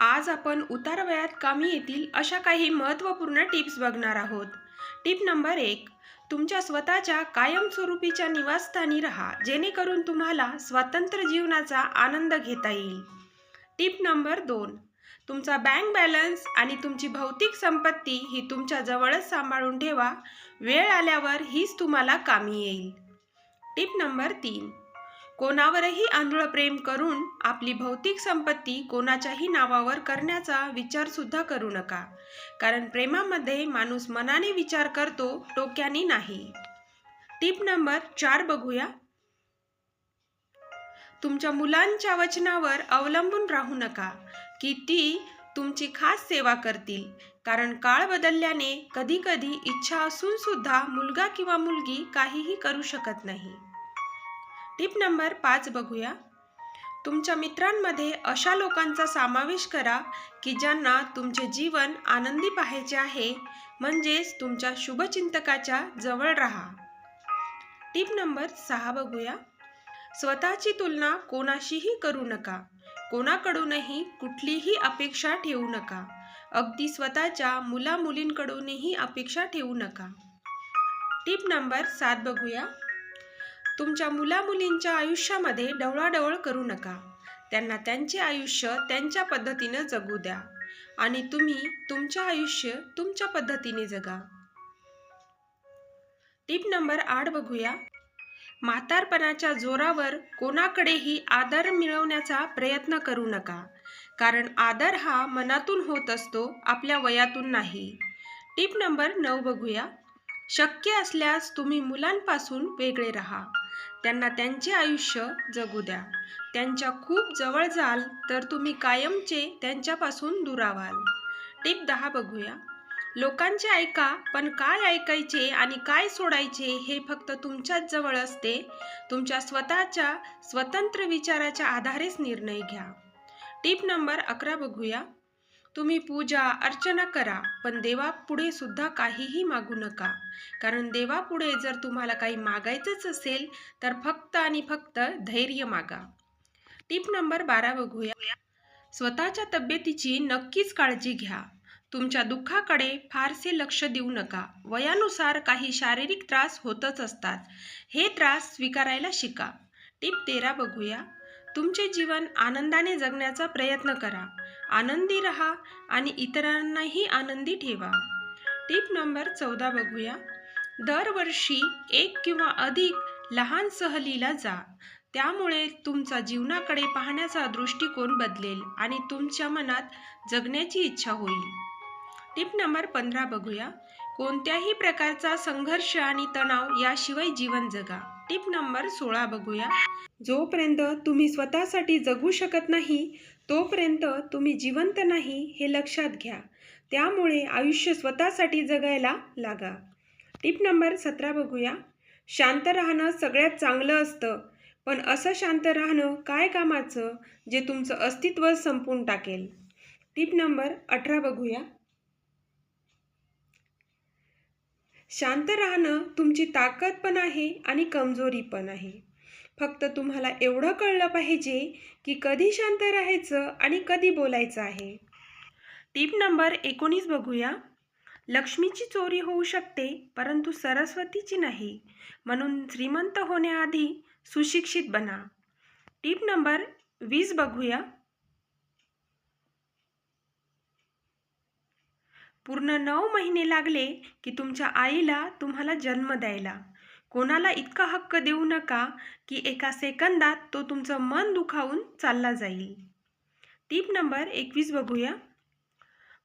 आज आपण उतार वयात कामी येतील अशा काही महत्त्वपूर्ण टिप्स बघणार आहोत. टिप नंबर एक तुमच्या स्वतःच्या कायमस्वरूपीच्या निवासस्थानी राहा जेणेकरून तुम्हाला स्वतंत्र जीवनाचा आनंद घेता येईल. टिप नंबर दोन तुमचा बँक बॅलन्स आणि तुमची भौतिक संपत्ती ही तुमच्या जवळच सांभाळून ठेवा वेळ आल्यावर हीच तुम्हाला कामी येईल. टिप नंबर तीन कोणावरही आंधळ प्रेम करून आपली भौतिक संपत्ती कोणाच्याही नावावर करण्याचा विचार सुद्धा करू नका. कारण प्रेमामध्ये माणूस मनाने विचार करतो डोक्याने नाही. टीप नंबर चार बघूया. तुमच्या मुलांच्या वचनावर अवलंबून राहू नका की ती तुमची खास सेवा करतील. कारण काळ बदलल्याने कधीकधी इच्छा असून सुद्धा मुलगा किंवा मुलगी काहीही करू शकत नाही. टिप नंबर पाच बघूया. तुमच्या मित्रांमध्ये अशा लोकांचा समावेश करा की ज्यांना तुमचे जीवन आनंदी पाहायचे आहे म्हणजेच तुमच्या शुभचिंतकाच्या जवळ राहा. टिप नंबर सहा बघूया. स्वतःची तुलना कोणाशीही करू नका. कोणाकडूनही कुठलीही अपेक्षा ठेवू नका. अगदी स्वतःच्या मुला मुलींकडूनही अपेक्षा ठेवू नका. टिप नंबर सात बघूया. तुमच्या मुलामुलींच्या आयुष्यामध्ये ढवळाढवळ करू नका. त्यांना त्यांचे आयुष्य त्यांच्या पद्धतीनं जगू द्या आणि तुम्ही तुमचे आयुष्य तुमच्या पद्धतीने जगा. टिप नंबर आठ बघूया. म्हातारपणाच्या जोरावर कोणाकडेही आदर मिळवण्याचा प्रयत्न करू नका कारण आदर हा मनातून होत असतो आपल्या वयातून नाही. टिप नंबर नऊ बघूया. शक्य असल्यास तुम्ही मुलांपासून वेगळे राहा. त्यांना त्यांचे आयुष्य जगू द्या. त्यांच्या खूप जवळ जाल तर तुम्ही कायमचे त्यांच्यापासून दुरावाल. टिप दहा बघूया. लोकांचे ऐका पण काय ऐकायचे आणि काय सोडायचे हे फक्त तुमच्याच जवळ असते. तुमच्या स्वतःच्या स्वतंत्र विचाराच्या आधारेच निर्णय घ्या. टिप नंबर अकरा बघूया. तुम्ही पूजा अर्चना करा पण देवापुढे सुद्धा काहीही मागू नका. कारण देवापुढे जर तुम्हाला काही मागायचंच असेल तर फक्त आणि फक्त धैर्य मागा. टिप नंबर बारा बघूया. स्वतःच्या तब्येतीची नक्कीच काळजी घ्या. तुमच्या दुःखाकडे फारसे लक्ष देऊ नका. वयानुसार काही शारीरिक त्रास होतच असतात. हे त्रास स्वीकारायला शिका. टिप तेरा बघूया. तुमचे जीवन आनंदाने जगण्याचा प्रयत्न करा. आनंदी रहा आणि इतरांनाही आनंदी ठेवा. टिप नंबर चौदा बघूया. दरवर्षी एक किंवा अधिक लहान सहलीला जा. त्यामुळे तुमचा जीवनाकडे पाहण्याचा दृष्टिकोन बदलेल आणि तुमच्या मनात जगण्याची इच्छा होईल. टिप नंबर पंधरा बघूया. कोणत्याही प्रकारचा संघर्ष आणि तणाव याशिवाय जीवन जगा. टिप नंबर सोळा बघूया. जोपर्यंत तुम्ही स्वतःसाठी जगू शकत नाही तोपर्यंत तुम्ही जिवंत नाही हे लक्षात घ्या. त्यामुळे आयुष्य स्वतःसाठी जगायला लागा. टिप नंबर सतरा बघूया. शांत राहणं सगळ्यात चांगलं असतं. पण असं शांत राहणं काय कामाचं? जे तुमचं अस्तित्व संपून टाकेल. टिप नंबर अठरा बघूया. शांत राहणं तुमची ताकद पण आहे आणि कमजोरी पण आहे. फक्त तुम्हाला एवढं कळलं पाहिजे की कधी शांत राहायचं आणि कधी बोलायचं आहे. टीप नंबर एकोणीस बघूया. लक्ष्मीची चोरी होऊ शकते परंतु सरस्वतीची नाही. म्हणून श्रीमंत होण्याआधी सुशिक्षित बना. टीप नंबर वीस बघूया. पूर्ण नऊ महिने लागले की तुमच्या आईला तुम्हाला जन्म द्यायला. कोणाला इतका हक्क देऊ नका की एका सेकंदात तो तुमचं मन दुखावून चालला जाईल. टीप नंबर एकवीस बघूया.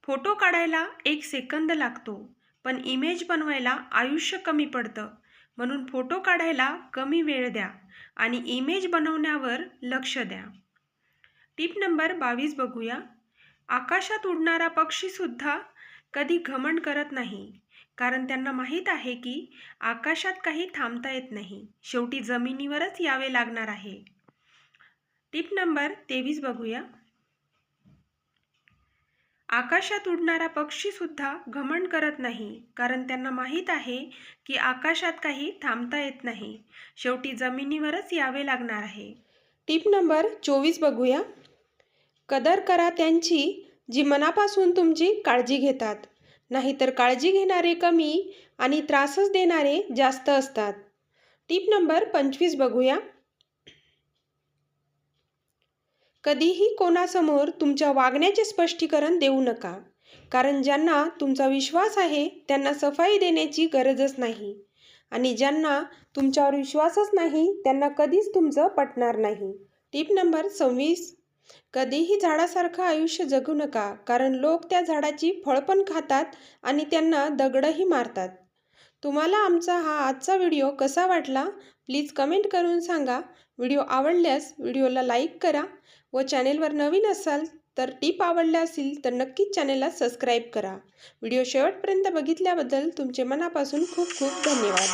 फोटो काढायला एक सेकंद लागतो पण इमेज बनवायला आयुष्य कमी पडतं. म्हणून फोटो काढायला कमी वेळ द्या आणि इमेज बनवण्यावर लक्ष द्या. टीप नंबर बावीस बघूया. आकाशात उडणारा पक्षीसुद्धा कधी घमंड करत नाही. कारण त्यांना माहीत आहे की आकाशात काही थांबता येत नाही. शेवटी जमिनीवरच यावे लागणार आहे. टिप नंबर तेवीस बघूया. आकाशात उडणारा पक्षीसुद्धा घमंड करत नाही. कारण त्यांना माहीत आहे की आकाशात काही थांबता येत नाही. शेवटी जमिनीवरच यावे लागणार आहे. टिप नंबर चोवीस बघूया. कदर करा त्यांची जी मनापासून तुमची काळजी घेतात. नाहीतर काळजी घेणारे कमी आणि त्रासच देणारे जास्त असतात. टीप नंबर पंचवीस बघूया. कधीही कोणासमोर तुमच्या वागण्याचे स्पष्टीकरण देऊ नका. कारण ज्यांना तुमचा विश्वास आहे त्यांना सफाई देण्याची गरजच नाही. आणि ज्यांना तुमच्यावर विश्वासच नाही त्यांना कधीच तुमचं पटणार नाही. टीप नंबर सव्वीस. कधीही झाडासारखं आयुष्य जगू नका कारण लोक त्या झाडाची फळ पण खातात आणि त्यांना दगडही मारतात. तुम्हाला आमचा हा आजचा व्हिडिओ कसा वाटला? प्लीज कमेंट करून सांगा. व्हिडिओ आवडल्यास व्हिडिओला लाईक करा व चॅनेलवर नवीन असाल तर टीप आवडल्या असतील तर नक्कीच चॅनेलला सबस्क्राईब करा. व्हिडिओ शेवटपर्यंत बघितल्याबद्दल तुमचे मनापासून खूप खूप धन्यवाद.